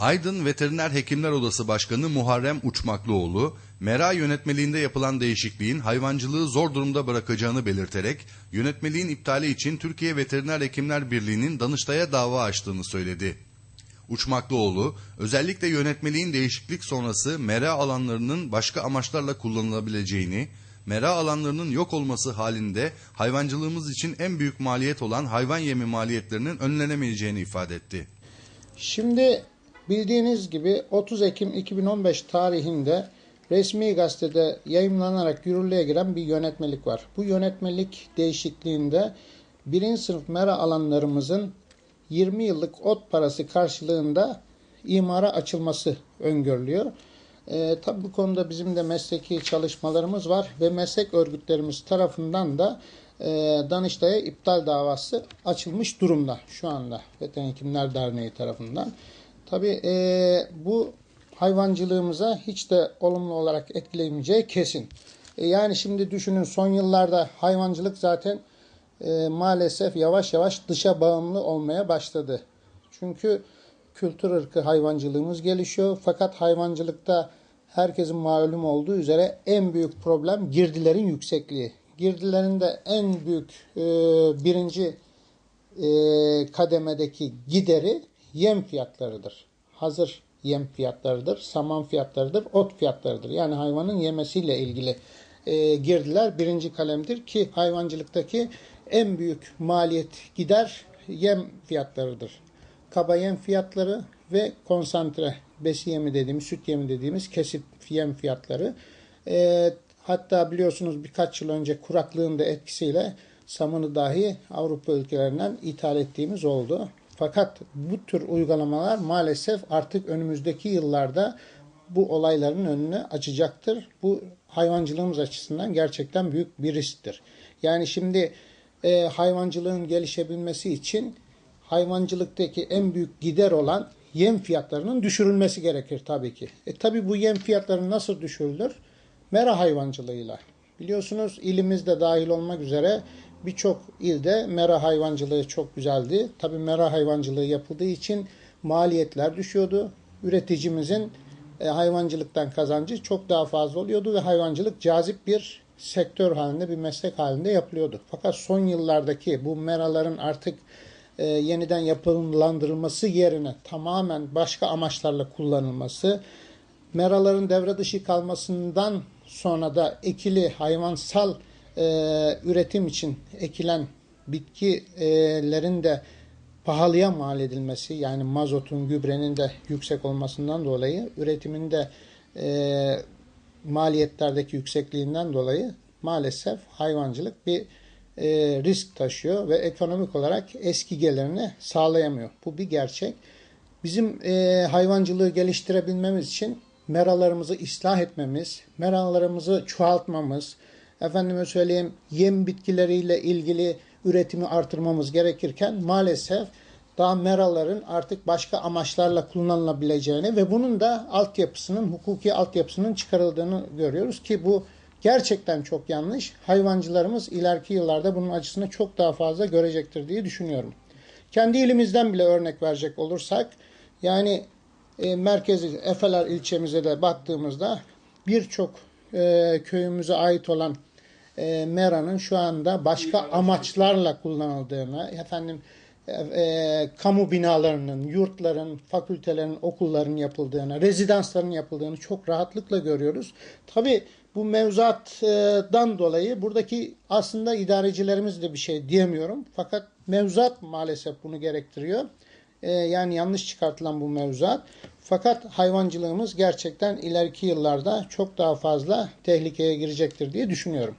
Aydın Veteriner Hekimler Odası Başkanı Muharrem Uçmaklıoğlu, Mera yönetmeliğinde yapılan değişikliğin hayvancılığı zor durumda bırakacağını belirterek, yönetmeliğin iptali için Türkiye Veteriner Hekimler Birliği'nin Danıştay'a dava açtığını söyledi. Uçmaklıoğlu, özellikle yönetmeliğin değişiklik sonrası mera alanlarının başka amaçlarla kullanılabileceğini, mera alanlarının yok olması halinde hayvancılığımız için en büyük maliyet olan hayvan yemi maliyetlerinin önlenemeyeceğini ifade etti. Şimdi bildiğiniz gibi 30 Ekim 2015 tarihinde resmi gazetede yayımlanarak yürürlüğe giren bir yönetmelik var. Bu yönetmelik değişikliğinde birinci sınıf mera alanlarımızın 20 yıllık ot parası karşılığında imara açılması öngörülüyor. E, tabi bu konuda bizim de mesleki çalışmalarımız var ve meslek örgütlerimiz tarafından da e, Danıştay'a iptal davası açılmış durumda şu anda Veteriner Hekimler Derneği tarafından. Tabi e, bu hayvancılığımıza hiç de olumlu olarak etkilemeyeceği kesin. E, yani şimdi düşünün son yıllarda hayvancılık zaten e, maalesef yavaş yavaş dışa bağımlı olmaya başladı. Çünkü kültür ırkı hayvancılığımız gelişiyor. Fakat hayvancılıkta herkesin malum olduğu üzere en büyük problem girdilerin yüksekliği. Girdilerin de en büyük e, birinci e, kademedeki gideri yem fiyatlarıdır. Hazır yem fiyatlarıdır, saman fiyatlarıdır, ot fiyatlarıdır. Yani hayvanın yemesiyle ilgili e, girdiler birinci kalemdir ki hayvancılıktaki en büyük maliyet gider yem fiyatlarıdır. Kaba yem fiyatları ve konsantre besi yemi dediğimiz, süt yemi dediğimiz kesip yem fiyatları. E, hatta biliyorsunuz birkaç yıl önce kuraklığın da etkisiyle samanı dahi Avrupa ülkelerinden ithal ettiğimiz oldu. Fakat bu tür uygulamalar maalesef artık önümüzdeki yıllarda bu olayların önünü açacaktır. Bu hayvancılığımız açısından gerçekten büyük bir risktir. Yani şimdi e, hayvancılığın gelişebilmesi için hayvancılıktaki en büyük gider olan yem fiyatlarının düşürülmesi gerekir tabii ki. E tabii bu yem fiyatları nasıl düşürülür? Mera hayvancılığıyla. Biliyorsunuz ilimizde dahil olmak üzere birçok ilde mera hayvancılığı çok güzeldi. Tabii mera hayvancılığı yapıldığı için maliyetler düşüyordu. Üreticimizin e, hayvancılıktan kazancı çok daha fazla oluyordu ve hayvancılık cazip bir sektör halinde, bir meslek halinde yapılıyordu. Fakat son yıllardaki bu meraların artık e, yeniden yapılandırılması yerine tamamen başka amaçlarla kullanılması, meraların devre dışı kalmasından sonra da ekili hayvansal e, üretim için ekilen bitkilerin de pahalıya mal edilmesi yani mazotun, gübrenin de yüksek olmasından dolayı üretiminde e, maliyetlerdeki yüksekliğinden dolayı maalesef hayvancılık bir e, risk taşıyor ve ekonomik olarak eski gelirini sağlayamıyor. Bu bir gerçek. Bizim e, hayvancılığı geliştirebilmemiz için meralarımızı ıslah etmemiz, meralarımızı çoğaltmamız, efendime söyleyeyim yem bitkileriyle ilgili üretimi artırmamız gerekirken maalesef daha meraların artık başka amaçlarla kullanılabileceğini ve bunun da altyapısının, hukuki altyapısının çıkarıldığını görüyoruz ki bu gerçekten çok yanlış. Hayvancılarımız ileriki yıllarda bunun acısını çok daha fazla görecektir diye düşünüyorum. Kendi ilimizden bile örnek verecek olursak yani e, merkezi Efeler ilçemize de baktığımızda birçok e, köyümüze ait olan e, meranın şu anda başka amaçlarla kullanıldığını, efendim e, e, kamu binalarının, yurtların, fakültelerin, okulların yapıldığını, rezidansların yapıldığını çok rahatlıkla görüyoruz. Tabi bu mevzuattan dolayı buradaki aslında idarecilerimiz de bir şey diyemiyorum. Fakat mevzuat maalesef bunu gerektiriyor. E, yani yanlış çıkartılan bu mevzuat. Fakat hayvancılığımız gerçekten ileriki yıllarda çok daha fazla tehlikeye girecektir diye düşünüyorum.